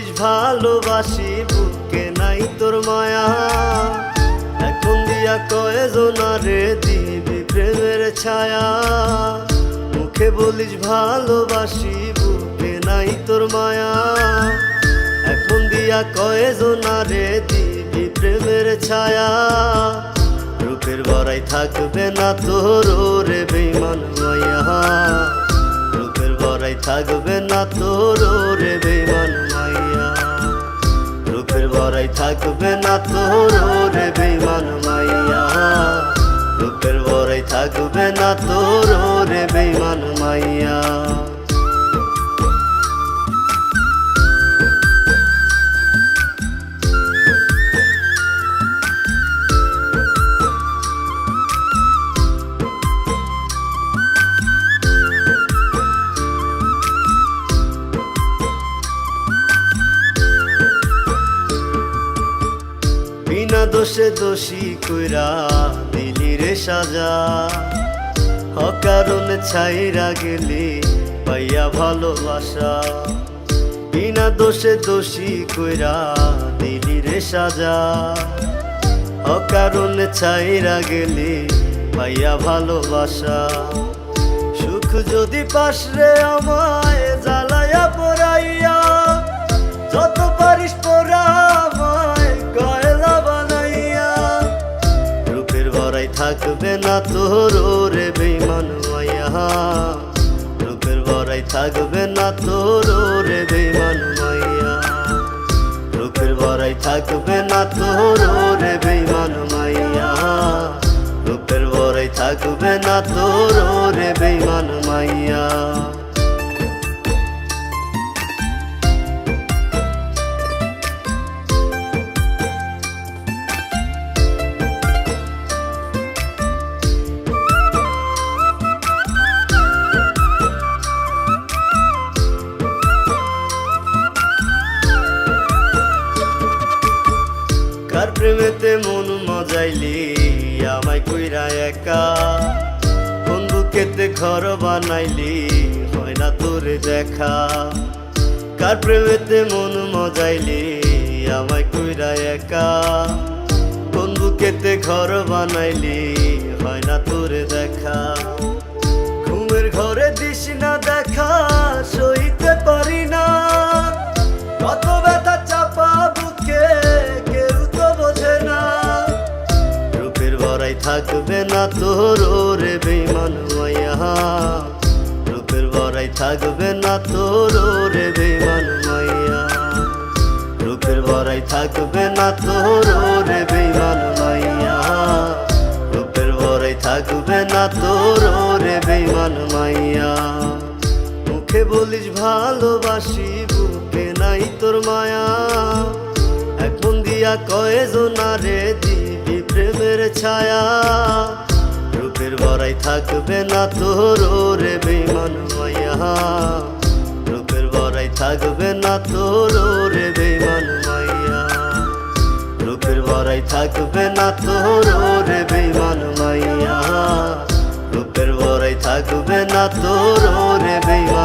ভালোবাসি, বুকে নাই তোর মায়া। এখন দিয়া কয়জনারে দিবি প্রেমের ছায়া। মুখে বলিস ভালোবাসি, বুকে নাই তোর মায়া। এখন দিয়া কয়জনারে দিবি প্রেমের ছায়া। রূপের বড়াই থাকবে না তোর রে বড়াই থাকবে না তোর রে বেমান মাইয়া। রূপের বরাই থাকবে না তোর রে বেমান দোষে দোষী কইরা দিলি রে সাজা। অকারণ ছাইরা গেলি পাইয়া ভালোবাসা। বিনা দোষে দোষী কইরা দিলি রে সাজা। অকারণ ছাইরা গেলি পাইয়া ভালোবাসা। সুখ যদি পাস রে আমায় জ্বালায়া বড়াই থাকবে না তোর? রে বেমান মাইয়া, রূপের বড়াই থাকবে না তোর? রে বেমান মাইয়া, রূপের বড়াই থাকবে না তোর? রে বেমান মাইয়া, রূপের বড়াই থাকবে না তোর? রে বেমান মাইয়া। প্রেমেতে মন মজাইলি, আমায় কইরা একা। কোন বুকেতে ঘর বানাইলি, হয় না তোরে দেখা। কার প্রেমেতে মন মজাইলি, আমায় কইরা একা। কোন বুকেতে ঘর বানাইলি, হয় না তোরে দেখা। থাকবে না তোর রে বেমান মাইয়া। রূপের বড়াই থাকবে না তোর রে বেমান মাইয়া। রূপের বড়াই থাকবে না তোর রে বেমান মাইয়া। রূপের বড়াই থাকবে না তোর রে বেমান মাইয়া। মুখে বলিস ভালোবাসি, বুকে নাই তোর মায়া। এখন দিয়া কয়জনারে দিবি? প্রেমের ছায়া, রূপের বড়াই থাকবে না তোর রে বেমান মাইয়া। রূপের বড়াই থাকবে না তোর রে বেমান মাইয়া। রূপের বড়াই থাকবে না তোর রে বেমান মাইয়া। রূপের বড়াই থাকবে না তোর রে বেমান